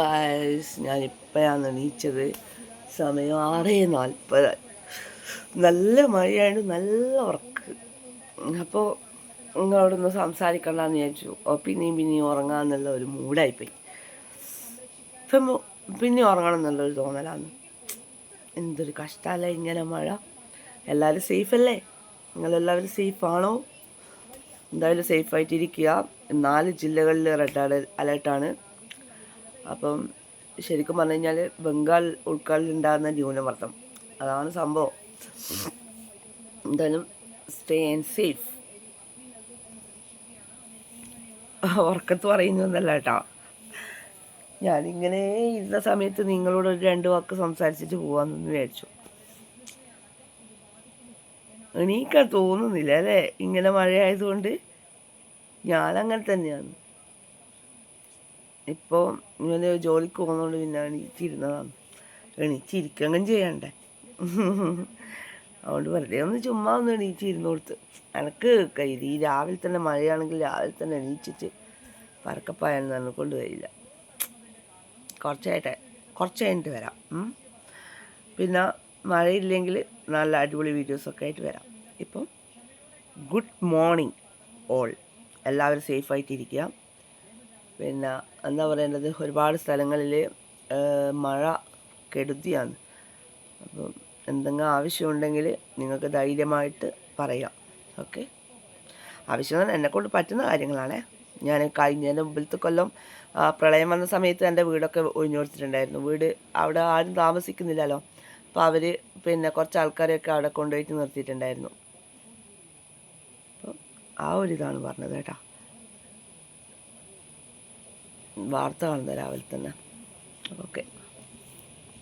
Guys ഞാനിപ്പോഴാണ് എണീച്ചത് സമയം ആറേ നാൽപ്പത്. നല്ല മഴയാണ് നല്ല ഉറക്ക് അപ്പോൾ നിങ്ങളോടൊന്ന് സംസാരിക്കണ്ടെന്ന് വിചാരിച്ചു. പിന്നെയും പിന്നെയും ഉറങ്ങാമെന്നുള്ള ഒരു മൂഡായിപ്പോയി. ഇപ്പം പിന്നെ ഉറങ്ങണം എന്നുള്ളൊരു തോന്നലാണ്. എന്തൊരു കഷ്ടമല്ല ഇങ്ങനെ മഴ. എല്ലാവരും സേഫല്ലേ? നിങ്ങളെല്ലാവരും സേഫാണോ? എന്തായാലും സേഫായിട്ടിരിക്കുക. നാല് ജില്ലകളിൽ റെഡ് അലേർട്ടാണ്. അപ്പം ശരിക്കും പറഞ്ഞു കഴിഞ്ഞാൽ ബംഗാൾ ഉൾക്കാളിൽ ഉണ്ടാകുന്ന ന്യൂനമർദ്ദം. അതാണ് സംഭവം. എന്തായാലും സ്റ്റേ ആൻഡ് സേഫ് ഉറക്കത്ത് പറയുന്നതല്ല കേട്ടോ. ഞാനിങ്ങനെ ഇരുന്ന സമയത്ത് നിങ്ങളോട് ഒരു രണ്ട് വാക്ക് സംസാരിച്ചിട്ട് പോവാമെന്ന് വിചാരിച്ചു. എണീക്കാൻ തോന്നുന്നില്ല അല്ലേ? ഇങ്ങനെ മഴയായതുകൊണ്ട് ഞാനങ്ങനെ തന്നെയാണ്. ഇപ്പോൾ ഇങ്ങനെ ജോലിക്ക് പോകുന്നതുകൊണ്ട് പിന്നെ എണീച്ചിരുന്നതാണ് എണീച്ചിരിക്കുകയും ചെയ്യണ്ടേ? അതുകൊണ്ട് വെറുതെ ഒന്ന് ചുമ്മാ ഒന്ന് എണീച്ചിരുന്നു കൊടുത്ത് എനിക്ക് കയ്യിൽ ഈ രാവിലെ തന്നെ മഴയാണെങ്കിൽ രാവിലെ തന്നെ എണീച്ചിട്ട് പറക്കപ്പായെന്ന് തന്നെ കൊണ്ടുവരില്ല കുറച്ചായിട്ട് കുറച്ച് കഴിഞ്ഞിട്ട് വരാം. പിന്നെ മഴയില്ലെങ്കിൽ നല്ല അടിപൊളി വീഡിയോസൊക്കെ ആയിട്ട് വരാം. ഇപ്പം ഗുഡ് മോർണിംഗ് ഓൾ. എല്ലാവരും സേഫായിട്ടിരിക്കുക പിന്നെ എന്താ പറയേണ്ടത്? ഒരുപാട് സ്ഥലങ്ങളിൽ മഴ കെടുതിയാണ്. അപ്പം എന്തെങ്കിലും ആവശ്യമുണ്ടെങ്കിൽ നിങ്ങൾക്ക് ധൈര്യമായിട്ട് പറയാം. ഓക്കെ? ആവശ്യം എന്നെക്കൊണ്ട് പറ്റുന്ന കാര്യങ്ങളാണേ. ഞാൻ കഴിഞ്ഞതിന്റെ മുമ്പിലത്തെ കൊല്ലം പ്രളയം വന്ന സമയത്ത് എന്റെ വീടൊക്കെ ഒഴിഞ്ഞു കൊടുത്തിട്ടുണ്ടായിരുന്നു. വീട് അവിടെ ആരും താമസിക്കുന്നില്ലല്ലോ. അപ്പോൾ അവർ പിന്നെ കുറച്ച് ആൾക്കാരെയൊക്കെ അവിടെ കൊണ്ടുപോയിട്ട് നിർത്തിയിട്ടുണ്ടായിരുന്നു. അപ്പം ആ ഒരു ഇതാണ് പറഞ്ഞത് കേട്ടോ. വാർത്ത കാണുന്നത് രാവിലെ തന്നെ. ഓക്കെ.